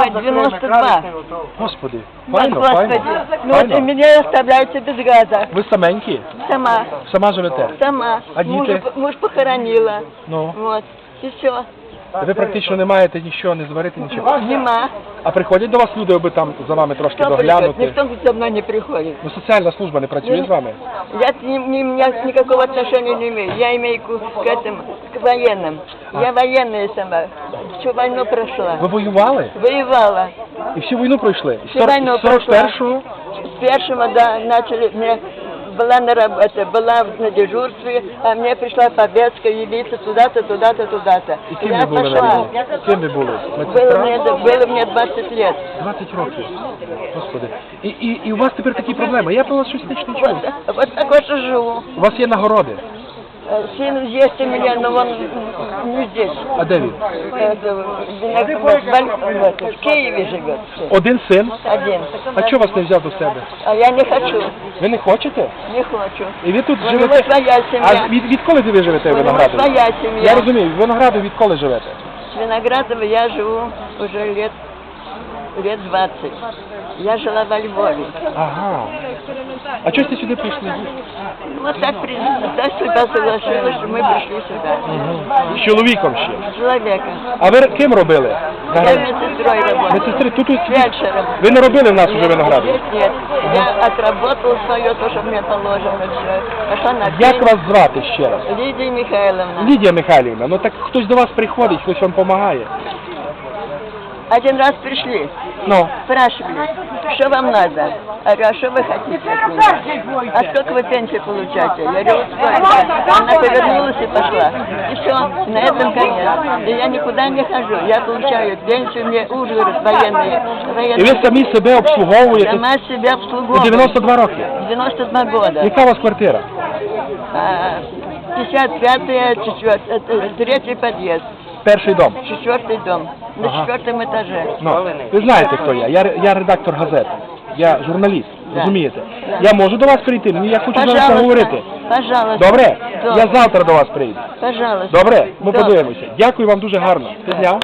Ой, 92. Господи, файно, Господи. файно. Ну вот и файно. меня без газа. Ви саменькі? Сама. Сама живете? Сама. А Мужа, діти? муж похоронила. Ну. Вот. И все. Ви практично не маєте нічого, не зварити, нічого. Нема. А приходять до вас люди, аби там за вами трошки Кто приходит? доглянути? Никто за мной не приходит. Ну соціальна служба не працює з вами? Я к ним, ни- ни- никакого отношения не имею. Я имею к, к этому, к военным. Я военная сама. Всю войну прошла. Ви воювали? Воевала. І всю війну пройшли? І Всю войну з 41-го? С первого, да, начали мне была на работе, была на дежурстве, а мне пришла повестка явиться туда-то, туда-то, туда-то. І ким Я ви були на пошла. війні? Ким ви були? Было мне, Медсестра? было мне 20 лет. 20 років. Господи. І, і, і у вас тепер такі проблеми. Я про вас щось не чув. Вот, вот так вот и живу. У вас є нагороди. Э, Сын есть у меня, но он не здесь. А де він? Это, в- в- в Киеве живет. Один син. Один. А чого вас не взяв до себе? А я не хочу. Ви не хочете? Не хочу. І ви тут У него живете? своя семья. А від, відколи ви живете в У него Виноградові? своя семья. Я розумію, в Виноградові відколи живете? С Виноградова я живу уже лет, лет 20. Я жила во Львове. Ага. А чого ж ти сюди прийшли? Вот так, при- так судьба согласилась, что мы пришли сюда. З чоловіком ще. С человеком. А ви ким робили? Я медсестрой работаю. Медсестри, тут ось- Фельдшером. ви не робили в нас уже в Виноградові? Нет, нет. Я отработала свое, то, что мне положено все. Пошла на Як вас звати ще раз? Лидия Михайловна. Лідія Михайлівна, ну так хтось до вас приходить, хтось вам допомагає. Один раз пришли, Ну, спрашивали, что вам надо? Я говорю, а что вы хотите от меня? А сколько вы пенсии получаете? Я говорю, вот столько. Она повернулась и пошла. И все, на этом конец. И я никуда не хожу. Я получаю пенсию, мне Ужгород военный. і военный. ви самі себе обслуговуєте Сама себя у обслуговываю. 92 роки. 92 года. Яка у вас квартира? А, 55-я, четвертый, это третий подъезд, Перший дом. четвертый дом, на Ага. четвертом этаже. Ну, ви знаєте, хто я. Я, ре- я редактор газети. Я журналіст, розумієте? Я можу до вас прийти, мені я хочу зараз поговорити. пожалуйста. Добре? Добре. Я завтра до вас прийду. Пожалуйста. Добре? Ми Добре. подивимося. Дякую вам дуже гарно. Ти зняв?